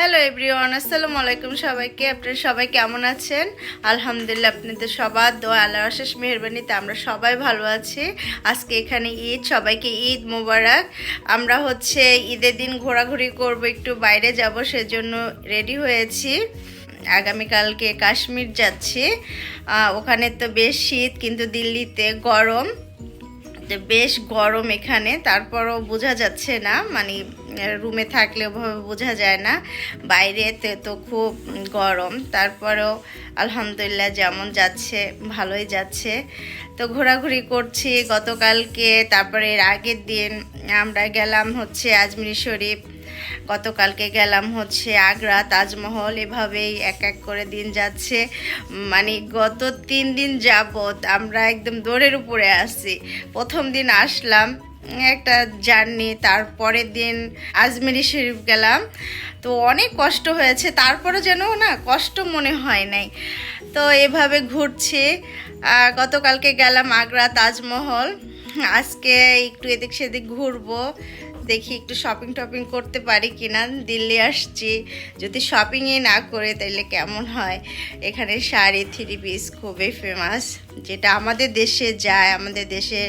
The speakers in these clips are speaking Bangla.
হ্যালো এভরিওয়ান, আসসালামু আলাইকুম সবাইকে। আপনারা সবাই কেমন আছেন? আলহামদুলিল্লাহ, আপনাদের সবার দোয়া আল্লাহ অশেষ মেহরবানিতে আমরা সবাই ভালো আছি। আজকে এখানে ঈদ, সবাইকে ঈদ মোবারক। আমরা হচ্ছে ঈদের দিন ঘোরাঘুরি করব, একটু বাইরে যাব, সেজন্য রেডি হয়েছি। আগামীকালকে কাশ্মীর যাচ্ছি। ওখানে তো বেশ শীত, কিন্তু দিল্লিতে গরম। বেশ গরম এখানে, তারপরও বোঝা যাচ্ছে না মানে রুমে থাকলে ওভাবে বোঝা যায় না। বাইরেতে তো খুব গরম, তারপরেও আলহামদুলিল্লাহ যেমন যাচ্ছে, ভালোই যাচ্ছে। তো ঘোরাঘুরি করছি গতকালকে, তারপরে এর আগের দিন আমরা গেলাম হচ্ছে আজমির শরীফ। গতকালকে গেলাম হচ্ছে আগ্রা, তাজমহল, এভাবেই এক এক করে দিন যাচ্ছে। মানে গত তিন দিন যাবত আমরা একদম দৌড়ের উপরে আসছি প্রথম দিন আসলাম, একটা জার্নি, তারপরের দিন আজমেরি শরীফ গেলাম। তো অনেক কষ্ট হয়েছে তারপরে যেন না কষ্ট মনে হয় নাই। তো এভাবে ঘুরছি। গতকালকে গেলাম আগ্রা, তাজমহল। আজকে একটু এদিক সেদিক ঘুরবো, দেখি একটু শপিং টপিং করতে পারি কিনা, দিল্লি আসছি। যদি শপিংই না করে তাহলে কেমন হয়? এখানে শাড়ি, থ্রি পিস খুবই ফেমাস যেটা আমাদের দেশে যায়, আমাদের দেশে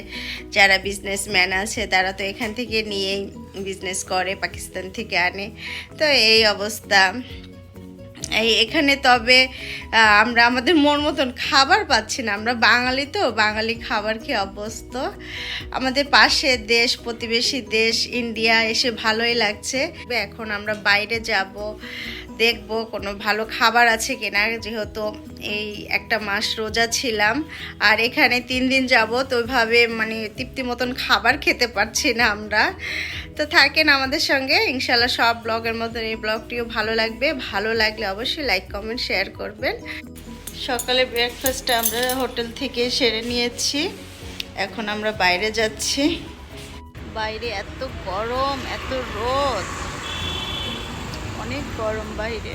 যারা বিজনেসম্যান আছে, তারা তো এখান থেকে নিয়েই বিজনেস করে, পাকিস্তান থেকে আনে। তো এই অবস্থা। এই এখানে তবে আমরা আমাদের মন মতন খাবার পাচ্ছি না। আমরা বাঙালি তো, বাঙালি খাবার খেয়ে অভ্যস্ত আমাদের পাশে দেশ, প্রতিবেশী দেশ, ইন্ডিয়া, এসে ভালোই লাগছে। এখন আমরা বাইরে যাব, দেখব কোনো ভালো খাবার আছে কিনা। যেহেতু এই একটা মাস রোজা ছিলাম, আর এখানে তিন দিন যাব তো ওইভাবে মানে তৃপ্তি মতন খাবার খেতে পারছি না আমরা। তো থাকেন আমাদের সঙ্গে ইনশাল্লাহ সব ব্লগের মতন এই ব্লগটিও ভালো লাগবে। ভালো লাগলে অবশ্যই লাইক, কমেন্ট, শেয়ার করবেন। সকালে ব্রেকফাস্টটা আমরা হোটেল থেকে সেরে নিয়েছি। এখন আমরা বাইরে যাচ্ছি। বাইরে এত গরম, এত রোদ। অনেক গরম বাইরে।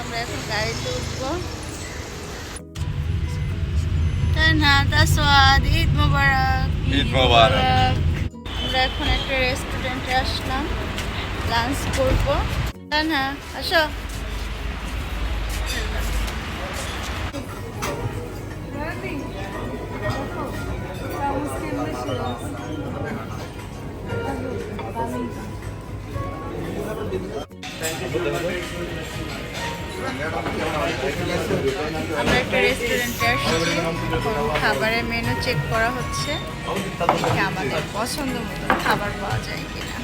আমরা এখন গাড়িতে উঠবো তানহা সোয়াদ ঈদ মোবারক ঈদ মোবারক। আমরা এখন একটা রেস্টুরেন্টে আসলাম লাঞ্চ করব তানহা, আসো আমরা একটা রেস্টুরেন্টে আসছি। খাবারের মেনু চেক করা হচ্ছে। আমাদের পছন্দ মতো খাবার পাওয়া যায় কিনা।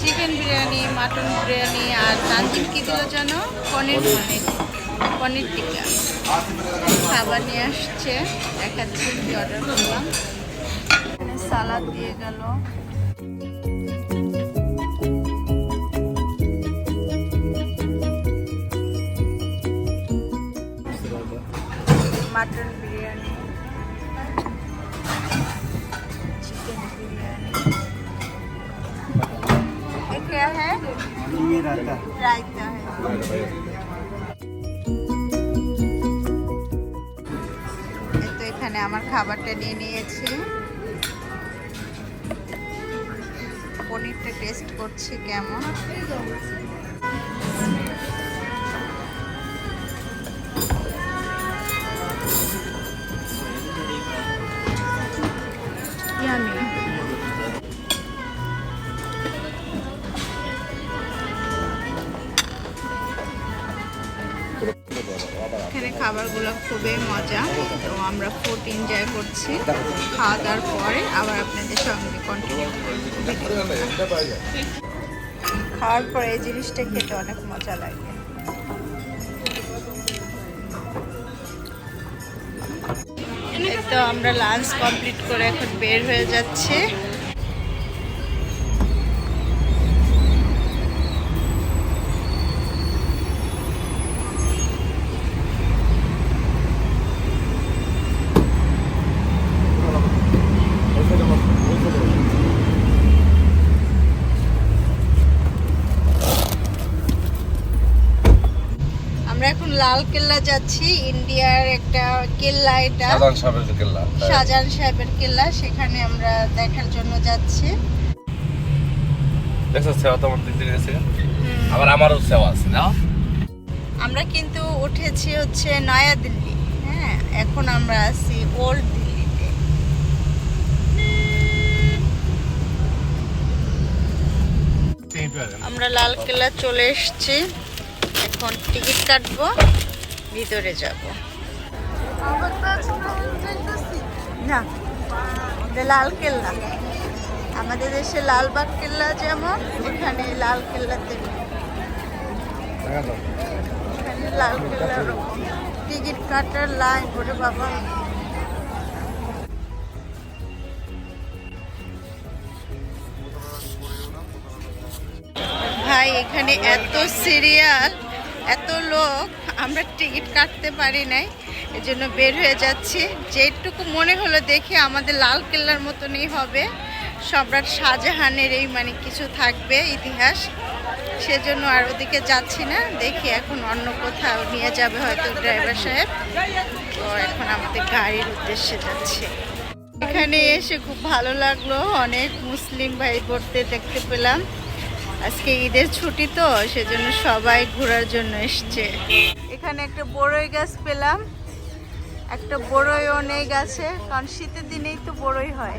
চিকেন বিরিয়ানি মাটন বিরিয়ানি আর তানজিম কি দিল যেন পনির পনির। পনির টিকা খাবার নিয়ে আসছে। দেখাচ্ছে কি অর্ডার করলাম। সালাদ দিয়ে গেল। মাটন क्या है ये रहता है रायता है এই তো এখানে আমার খাবারটা নিয়ে নিয়েছি পনিরটা টেস্ট করছি কেমন খুবই মজা। তো আমরা ফুড এনজয় করছি। খাওয়া দাওয়ার পরে আবার আপনাদের সঙ্গে কন্টিনিউ খাওয়ার পরে এই জিনিসটা খেতে অনেক মজা লাগে। তো আমরা লাঞ্চ কমপ্লিট করে এখন বের হয়ে যাচ্ছি। লাল কেল্লা যাচ্ছি ইন্ডিয়ার একটা কেল্লা এটা। সাধারণ সাহেবের কেল্লা শাহজাহান সাহেবের কেল্লা সেখানে আমরা দেখার জন্য যাচ্ছি। দেখছ সেবা তোমার দিক থেকে গেছে। আবার আমারও সেবা আছে না? আমরা কিন্তু উঠেছি হচ্ছে নয়া দিল্লি হ্যাঁ এখন আমরা আছি ওল্ড দিল্লিতে। আমরা লাল কেল্লা চলে এসেছি। এখন টিকিট কাটবো, ভিতরে যাব। না লাল কেল্লা। আমাদের দেশে লালবাগ কেল্লা যেমন, এখানে লাল কেল্লাতে এখানে লাল কেল্লার টিকিট কাটার লাইন, ওরে বাবা। ভাই, এখানে এত সিরিয়াল এত লোক, আমরা টিকিট কাটতে পারি নাই, এজন্য বের হয়ে যাচ্ছি। যেটুকু মনে হলো দেখে আমাদের লাল কেল্লার মতনই হবে। সম্রাট শাহজাহানের এই মানে কিছু থাকবে, ইতিহাস। সেজন্য আর ওদিকে যাচ্ছি না। দেখি এখন অন্য কোথাও নিয়ে যাবে হয়তো ড্রাইভার সাহেব। তো এখন আমাদের গাড়ির উদ্দেশ্যে যাচ্ছে। এখানে এসে খুব ভালো লাগল। অনেক মুসলিম ভাই পড়তে দেখতে পেলাম। আজকে ঈদের ছুটি তো সেজন্য সবাই ঘোরার জন্য এসছে। এখানে একটা বড়ই গাছ পেলাম। একটা বড়ই অনেক আছে কারণ শীতের দিনেই তো বড়ই হয়।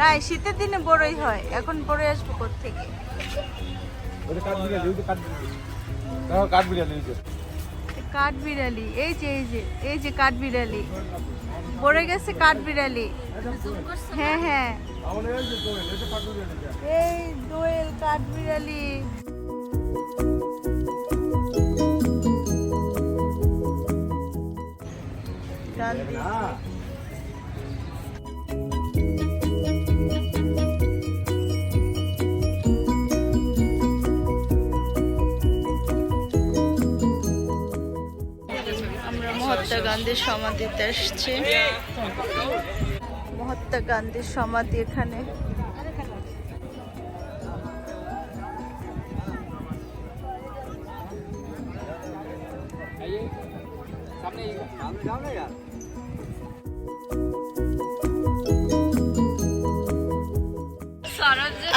না শীতের দিনে বড়ই হয়। এখন বড়ই আসব থেকে কাঠ বিড়ালি এই যে এই যে এই যে কাঠ বিড়ালি বড়ে গেছে কাঠ বিড়ালি হ্যাঁ হ্যাঁ। এই দোয়েল কাঠ বিড়ালি গান্ধী মহাত্মা গান্ধীর সমাধিতে এসেছি মহাত্মা গান্ধীর সমাধি এখানে।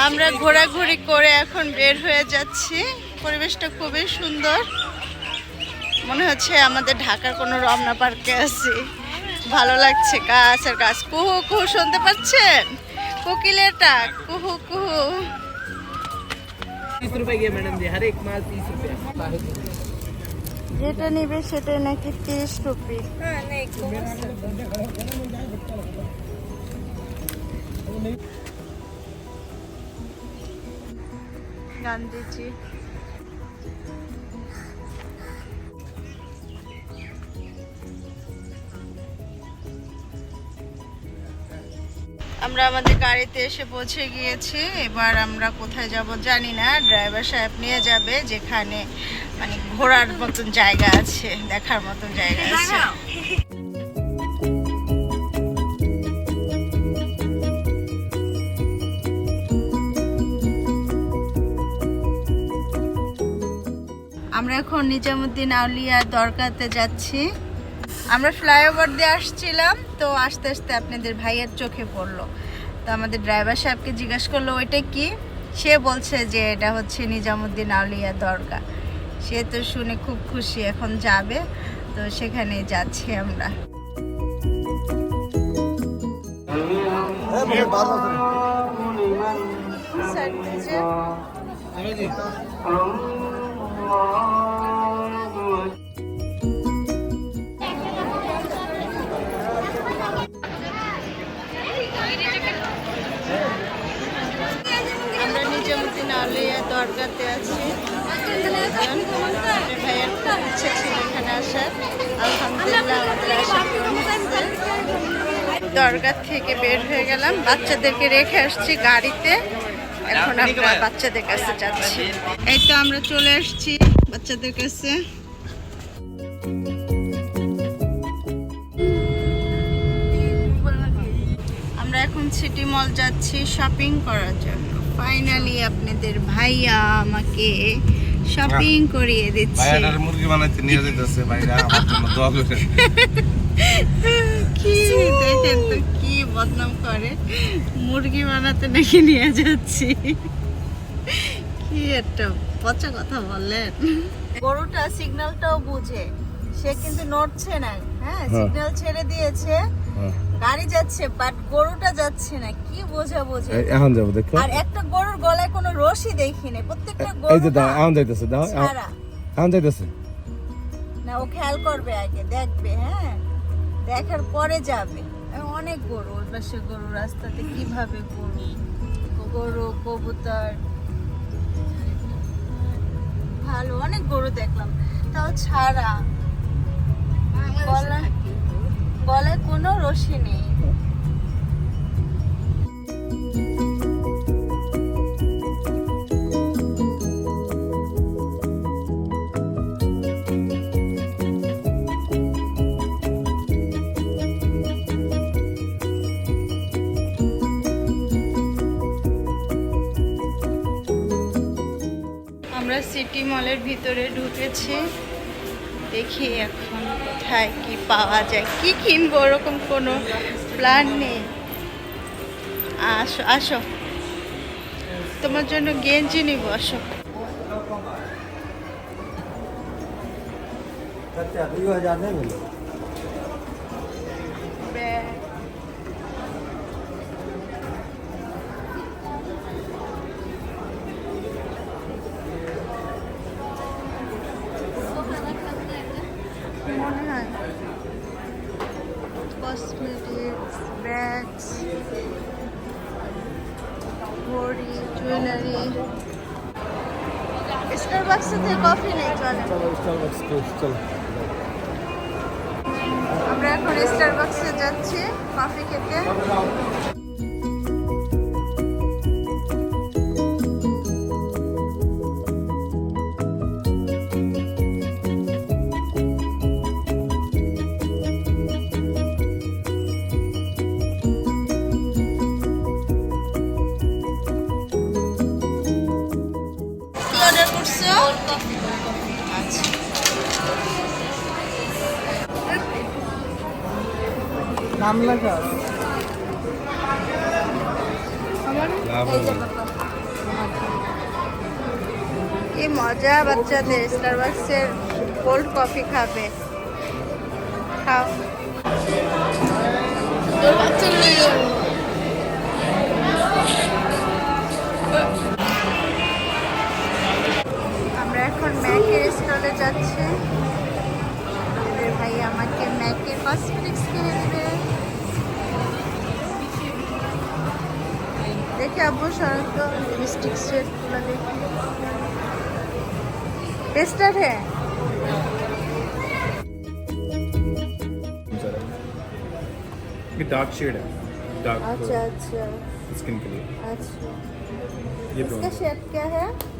আমরা ঘোরাঘুরি করে এখন বের হয়ে যাচ্ছি। পরিবেশটা খুবই সুন্দর। মনে হচ্ছে আমাদের ঢাকার কোনো রমনা পার্কে আছি। ভালো লাগছে গাছ আর গাছ। কুহু কুহু শুনতে পাচ্ছেন? কুকিলেটা কুহু কুহু। যেটা নিবে সেটা নাকি তিরিশ রুপি। হ্যাঁ, গান্ধীজি। আমরা আমাদের গাড়িতে এসে পৌঁছে গিয়েছি। এবার আমরা কোথায় যাব জানি না। ড্রাইভার সাহেব নিয়ে যাবে যেখানে মানে ঘোরার মতন জায়গা আছে, দেখার মতন জায়গা আছে। আমরা এখন নিজামুদ্দিন আউলিয়া দরকাতে যাচ্ছি। আমরা ফ্লাইওভার দিয়ে আসছিলাম তো আস্তে আস্তে আপনাদের ভাইয়ের চোখে পড়ল। তো আমাদের ড্রাইভার সাহেবকে জিজ্ঞেস করল ওইটা কি? সে বলছে যে এটা হচ্ছে নিজামুদ্দিন আউলিয়া দরগা। সে তো শুনে খুব খুশি এখন যাবে। তো সেখানে যাচ্ছি আমরা। Side নিজামুদ্দিন আলিয়া দরগাতে আছি। ভাইয়ের খুব ইচ্ছে ছিল এখানে আসার। আলহামদুলিল্লাহ আমাদের আসা পূরণ হয়েছে। দরগা থেকে বের হয়ে গেলাম। বাচ্চাদেরকে রেখে আসছি গাড়িতে। এখন আমরা বাচ্চাদের কাছে যাচ্ছি। এই তো আমরা চলে আসছি বাচ্চাদের কাছে। আমরা এখন সিটি মল যাচ্ছি শপিং করার জন্য। ফাইনালি আপনাদের ভাইয়া আমাকে শপিং করিয়ে দিচ্ছে। ভাইয়াটার মুরগি বানাইতে নিয়ে যেতেছে ভাইরা আমার জন্য দোয়া করে। কি দেখেন তো কি বদনাম করে। মুরগি বানাতে নাকি নিয়ে যাচ্ছি। কি একটা পচা কথা বললেন। গরুটা সিগন্যালটাও বুঝে। সে কিন্তু নড়ছে না। হ্যাঁ সিগন্যাল ছেড়ে দিয়েছে। গাড়ি যাচ্ছে বাট গরুটা যাচ্ছে না। কি বোঝা বোঝে এখন যাব দেখো। আর একটা গরুর গলায় কোনো রশি দেখিনি প্রত্যেকটা এই যে দাও এখন যাইতেছে দাও এখন যাইতেছে। না ও খেয়াল করবে আগে দেখবে হ্যাঁ। দেখার পরে যাবে। অনেক গরু ওর পাশে গরু রাস্তাতে কীভাবে গরু? গরু কবুতর। ভালো অনেক গরু দেখলাম। তাও ছাড়া। গলায় গলায় কোনো রশি নেই। আমরা সিটি মলের ভিতরে ঢুকেছি। দেখি এখন। কোথায় কি পাওয়া যায়? কি কিনবো? ওরকম কোনো প্ল্যান নেই। আসো আসো। তোমার জন্য গেঞ্জি নিব আসো। ব্যাগ ঘড়ি জুয়েলারি স্টারবাক্স থেকে কফি নেই চলে। আমরা এখন স্টারবাক্সে যাচ্ছি কফি খেতে। করছ? আচ্ছা নাম লেখা? কি মজা বাচ্চাদের স্টারবাক্সের কোল্ড কফি খাবে। খাও। বাচ্চা এখন ম্যাকের স্টলে যাচ্ছি আমাদের ভাই আমাকে ম্যাকের কসমেটিক্স কিনে দেবে দেখে আব্বু সাধারণত লিপস্টিক সেটগুলো দেখি টেস্টার হ্যাঁ ये डार्क शेड है डार्क अच्छा अच्छा स्किन के लिए अच्छा ये इसका शेड क्या है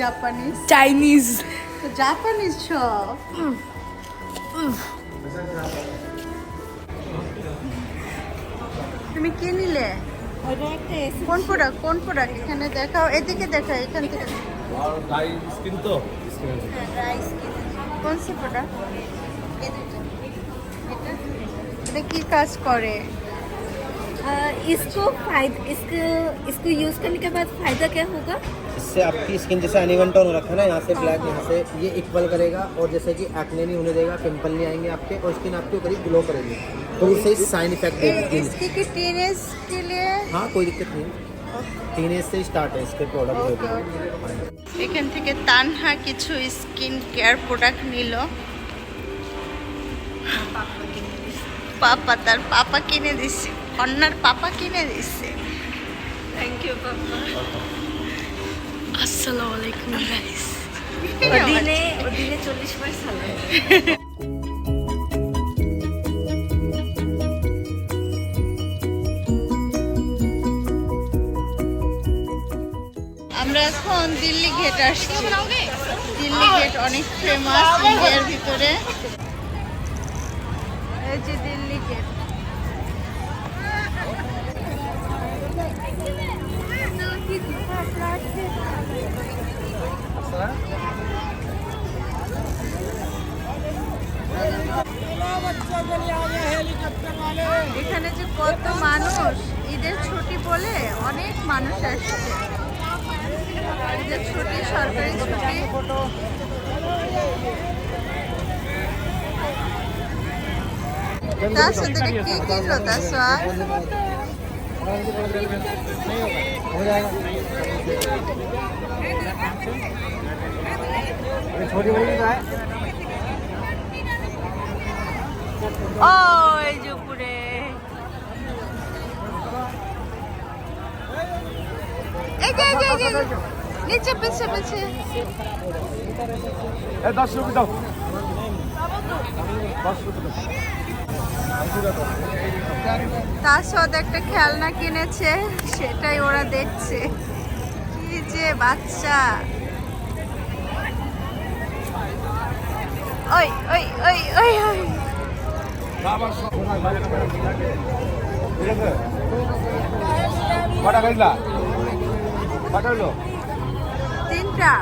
জাপানিজ চাইনিজ তো জাপানিজ সব। তুমি কি নিলে? কোন প্রোডাক্ট কোন প্রোডাক্ট এখানে দেখাও এদিকে দেখাও এখান থেকে। স্কিন তো কোন সি প্রোডাক্ট এটা কি কাজ করে? इसको फायदा इसको इसको यूज करने के बाद फायदा क्या होगा इससे आपकी स्किन जैसे अनिवन टोन रखा है ना यहाँ से ब्लैक यहाँ से ये इक्वल करेगा और जैसे कि एक्ने नहीं होने देगा पिंपल नहीं आएंगे आपके और स्किन आपके करीब ग्लो करेगी तो उससे साइन इफेक्ट ए- देगी इसकी की टीनेज के लिए हाँ कोई दिक्कत नहीं टीन एज से स्टार्ट है इसके प्रोडक्ट ओके এখান থেকে তানহা কিছু স্কিন কেয়ার প্রোডাক্ট নিল পাপা তার পাপা কিনে দিচ্ছে অন্যার পাপা কিনে দিচ্ছে থ্যাংক ইউ পাপা আসসালামু আলাইকুম গাইস ওদিনে ওদিনে চল্লিশ বার সালাম আমরা এখন দিল্লি গেট আসছি। দিল্লি গেট অনেক ফেমাস ইন্ডিয়ার ভিতরে। এই যে দিল্লি গেট এখানে যে কত মানুষ, ঈদের ছুটি বলে অনেক মানুষ আসছে। ঈদের ছুটি, সরকারি ছুটি। তার সাথে কি কিনলো তার हो जाएगा छोटी बड़ी का है ओए जो पूरे एक एक एक एक नीचे पीछे पीछे ए 10 रुपए दो 10 रुपए তার সাথে একটা খেলনা কিনেছে সেটাই ওরা দেখছে। কি যে বাচ্চা। ওই ওই ওই ওই ওই। কটা খাইলা কটা হইল তিনটা।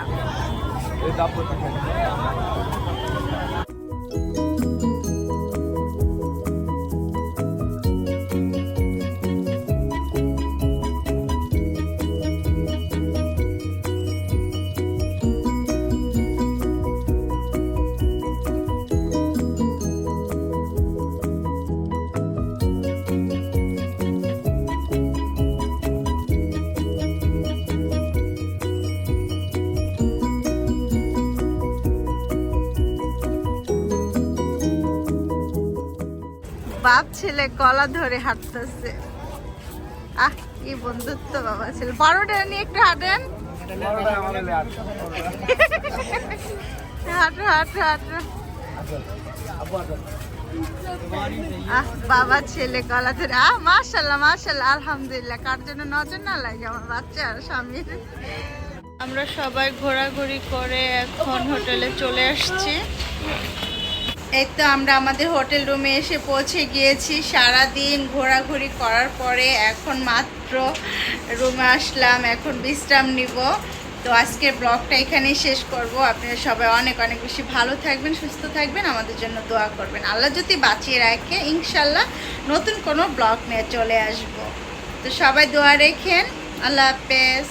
বাপ ছেলে গলা ধরে হাঁটতেছে। আহ, কি বন্ধুত্ব বাবা ছেলে। বড়টা নিয়ে একটু হাঁটেন। হাঁটো হাঁটো হাঁটো। আহ, বাবা ছেলে গলা ধরে। আহ, মাশাল্লাহ মাশাল্লাহ, আলহামদুলিল্লাহ। কার জন্য নজর না লাগে আমার বাচ্চা আর স্বামীর? আমরা সবাই ঘোরাঘুরি করে এখন হোটেলে চলে আসছি। এই তো আমরা আমাদের হোটেল রুমে এসে পৌঁছে গিয়েছি। সারা দিন ঘোরাঘুরি করার পরে এখন মাত্র রুমে আসলাম, এখন বিশ্রাম নিব। তো আজকের ব্লগটা এখানেই শেষ করব। আপনারা সবাই অনেক অনেক বেশি ভালো থাকবেন, সুস্থ থাকবেন। আমাদের জন্য দোয়া করবেন। আল্লাহ যদি বাঁচিয়ে রাখে, ইনশাল্লাহ নতুন কোনো ব্লগ নিয়ে চলে আসব। তো সবাই দোয়া রেখেন। আল্লাহ হাফেজ।